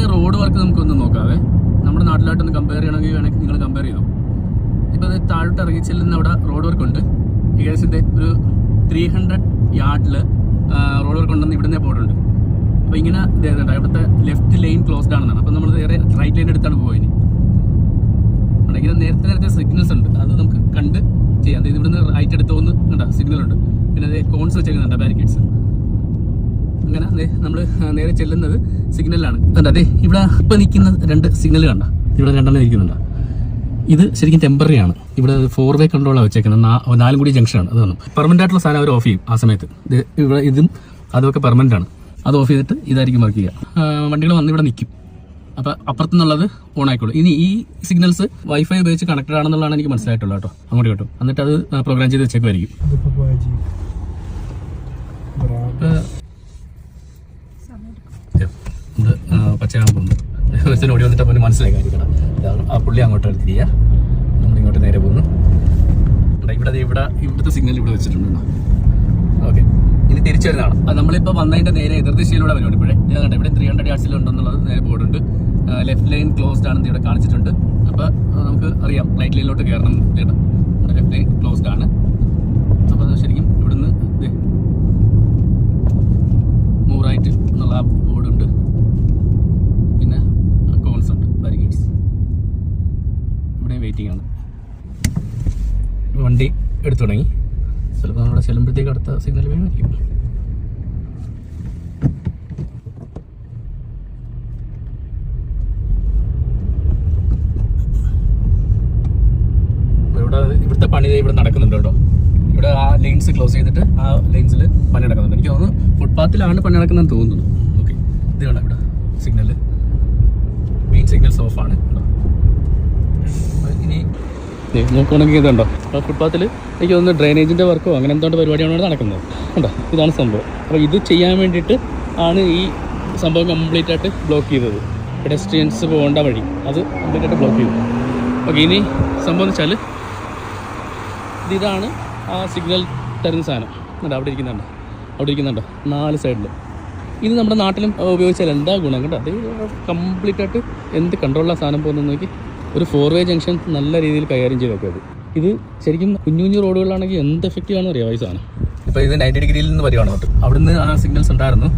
ഇവിടുത്തെ road work നമുക്കൊന്ന് നോക്കാവേ. നമ്മുടെ നാട്ടിലായിട്ടൊന്ന് കമ്പയർ ചെയ്യണമെങ്കിൽ വേണമെങ്കിൽ നിങ്ങൾ കമ്പയർ ചെയ്തു. ഇപ്പോൾ അത് താഴോട്ട് ഇറങ്ങി ചെല്ലുന്ന അവിടെ റോഡ് വർക്ക് ഉണ്ട്. ഏകദേശം ഒരു ത്രീ ഹൺഡ്രഡ് യാർഡിൽ റോഡ് വർക്ക് ഉണ്ടെന്ന് ഇവിടുന്ന് പോയിട്ടുണ്ട്. അപ്പോൾ ഇങ്ങനെ ദേ ഇതുണ്ട്. ഇവിടുത്തെ ലെഫ്റ്റ് ലൈൻ ക്ലോസ്ഡ് ആണെന്നാണ്. അപ്പോൾ നമ്മൾ നേരെ റൈറ്റ് ലൈൻ എടുത്താണ് പോയിന് ഇങ്ങനെ നേരത്തെ നേരത്തെ സിഗ്നൽസ് ഉണ്ട്. അത് നമുക്ക് കണ്ട് ചെയ്യാം. ഇവിടുന്ന് റൈറ്റ് എടുത്തോന്ന് കണ്ട സിഗ്നൽ ഉണ്ട്. പിന്നെ അതേ കോൺസ് വെച്ചേക്കുന്നുണ്ട് ബാരിക്കേഡ്സ് അങ്ങനെ നമ്മൾ നേരെ ചെല്ലുന്നത് സിഗ്നലിലാണ്. കണ്ട അതെ ഇവിടെ ഇപ്പൊ നിൽക്കുന്ന രണ്ട് സിഗ്നൽ കണ്ട? ഇവിടെ രണ്ടെണ്ണം നിൽക്കുന്നുണ്ട് ഇത് ശരിക്കും ടെമ്പററി ആണ്. ഇവിടെ ഫോർ വേ കൺട്രോളാണ് വെച്ചേക്കുന്നത്. നാലും കൂടി ജംഗ്ഷനാണ് അത് വന്നു പെർമനന്റ് ആയിട്ടുള്ള സാധനം അവർ ഓഫ് ചെയ്യും ആ സമയത്ത്. ഇവിടെ ഇതും അതൊക്കെ പെർമനന്റ് ആണ്. അത് ഓഫ് ചെയ്തിട്ട് ഇതായിരിക്കും വർക്ക് ചെയ്യുക. വണ്ടികൾ വന്ന് ഇവിടെ നിൽക്കും. അപ്പൊ അപ്പുറത്തു നിന്നുള്ളത് ഓൺ ആയിക്കോളൂ. ഇനി ഈ സിഗ്നൽസ് വൈഫൈ ഉപയോഗിച്ച് കണക്റ്റഡ് ആണെന്നുള്ളതാണ് എനിക്ക് മനസ്സിലായിട്ടുള്ളത് കേട്ടോ. അങ്ങോട്ട് കേട്ടോ എന്നിട്ട് അത് പ്രോഗ്രാം ചെയ്ത് വെച്ചേക്കുമായിരിക്കും. പച്ചയാകാൻ പോകുന്നു ഒരുത്തൻ ഓടി വന്നിട്ട് അവന് മനസ്സിലായി ഇതാണ് ആ പുള്ളി അങ്ങോട്ട് തിരിയുക നമ്മൾ ഇങ്ങോട്ട് നേരെ പോകുന്നു. ഇവിടെ ഇവിടെ ഇവിടുത്തെ സിഗ്നൽ ഇവിടെ വെച്ചിട്ടുണ്ട് ഓക്കെ ഇനി തിരിച്ചു വരുന്നതാണ് അത് നമ്മളിപ്പോൾ വന്നതിന്റെ നേരെ എതിർദിശയിലൂടെ വരുവാണ് ഇപ്പോഴേ. ഞാൻ ഇവിടെ ത്രീ ഹൺഡ്രഡ് യാർഡ്സിൽ ഉണ്ടെന്നുള്ളത് നേരെ ബോർഡുണ്ട് ലെഫ്റ്റ് ലൈൻ ക്ലോസ്ഡ് ആണെന്ന് ഇവിടെ കാണിച്ചിട്ടുണ്ട്. അപ്പോൾ നമുക്ക് അറിയാം. റൈറ്റ് ലൈനിലോട്ട് കയറണം കേട്ടോ ലെഫ്റ്റ് ലൈൻ ക്ലോസ്ഡ് ആണ് അപ്പോൾ അത് ശരിക്കും ഇവിടുന്ന് ദേ മൂറായിട്ട് എന്നുള്ള ആ ബോർഡുണ്ട് പിന്നെ കോൺസ് ഉണ്ട് ബാരിക്കേഡ്സ് ഇവിടെ വെയിറ്റിംഗ് ആണ് വണ്ടി എടുത്തു തുടങ്ങി. ചിലപ്പോൾ നമ്മുടെ ചെല്ലുമ്പോഴത്തേക്ക് അടുത്ത സിഗ്നൽ വീണായിരിക്കും. ഇവിടെ ഇവിടുത്തെ പണി ഇവിടെ നടക്കുന്നുണ്ട് കേട്ടോ. ഇവിടെ ആ ലൈൻസ് ക്ലോസ് ചെയ്തിട്ട് ആ ലൈൻസിൽ പണി നടക്കുന്നുണ്ട്. എനിക്ക് തോന്നുന്നു ഫുട്പാത്തിലാണ് പണി നടക്കുന്നതെന്ന് തോന്നുന്നു. ഓക്കെ ഇത് കണ്ടോ ഇവിടെ സിഗ്നൽ മെയിൻ സിഗ്നൽസ് ഓഫ് നോക്കുകയാണെങ്കിൽ ഇതുണ്ടോ? ആ ഫുട്പാത്തിൽ എനിക്ക് തോന്നുന്നു ഡ്രെയിനേജിന്റെ വർക്കോ അങ്ങനെ എന്തോ പരിപാടിയാണ് നടക്കുന്നത്. കണ്ടോ? ഇതാണ് സംഭവം. അപ്പോൾ ഇത് ചെയ്യാൻ വേണ്ടിയിട്ട് ആണ് ഈ സംഭവം കംപ്ലീറ്റ് ആയിട്ട് ബ്ലോക്ക് ചെയ്തത്. പെഡസ്ട്രിയൻസ് പോകേണ്ട വഴി. അത് കംപ്ലീറ്റ് ആയിട്ട് ബ്ലോക്ക് ചെയ്തു. ഓക്കെ ഇനി സംഭവം എന്ന് വെച്ചാൽ ഇതാണ് ആ സിഗ്നൽ തരുന്ന സാധനം. കണ്ടോ? അവിടെ ഇരിക്കുന്നുണ്ട്. അവിടെ ഇരിക്കുന്നുണ്ട്. നാല് സൈഡിൽ ഇത് നമ്മുടെ നാട്ടിലും ഉപയോഗിച്ചാൽ എന്താ ഗുണം? കേട്ടോ അത് കംപ്ലീറ്റ് ആയിട്ട് എന്ത് കൺട്രോളിലാണ് സാധനം പോകുന്നത് നോക്കി. ഒരു ഫോർ വേ ജംഗ്ഷൻ നല്ല രീതിയിൽ കൈകാര്യം ചെയ്തൊക്കെ അത്. ഇത് ശരിക്കും കുഞ്ഞു കുഞ്ഞു റോഡുകളിലാണെങ്കിൽ എന്ത് എഫക്റ്റീവ് ആണെന്ന് അറിയാം സാധനം ഇപ്പോൾ ഇത് നയന്റി ഡിഗ്രിയിൽ നിന്ന് വരികയാണ് തൊട്ട് അവിടുന്ന് ആ സിഗ്നൽസ് ഉണ്ടായിരുന്നു.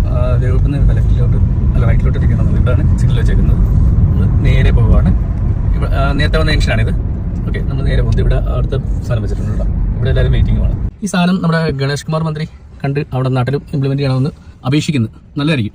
ഇവിടുന്ന് ലെഫ്റ്റിലോട്ട് അല്ല റൈറ്റിലോട്ട് ഇരിക്കണം ഇവിടെയാണ് സിഗ്നൽ വെച്ചേക്കുന്നത്. നമ്മൾ നേരെ പോവുകയാണ്. ഇവിടെ നേരത്തെ വന്ന ജംഗ്ഷനാണിത് ഓക്കെ നമ്മൾ നേരെ പോകുന്നത് ഇവിടെ അടുത്ത സാധനം വെച്ചിട്ടുണ്ട്. ഇവിടെ എല്ലാവരും വെയിറ്റിംഗ് ആണ് ഈ സാധനം നമ്മുടെ ഗണേഷ് കുമാർ മന്ത്രി കണ്ട് അവിടെ നാട്ടിലും ഇംപ്ലിമെന്റ് ചെയ്യണമെന്ന് അപേക്ഷിക്കുന്നു. നല്ലതായിരിക്കും.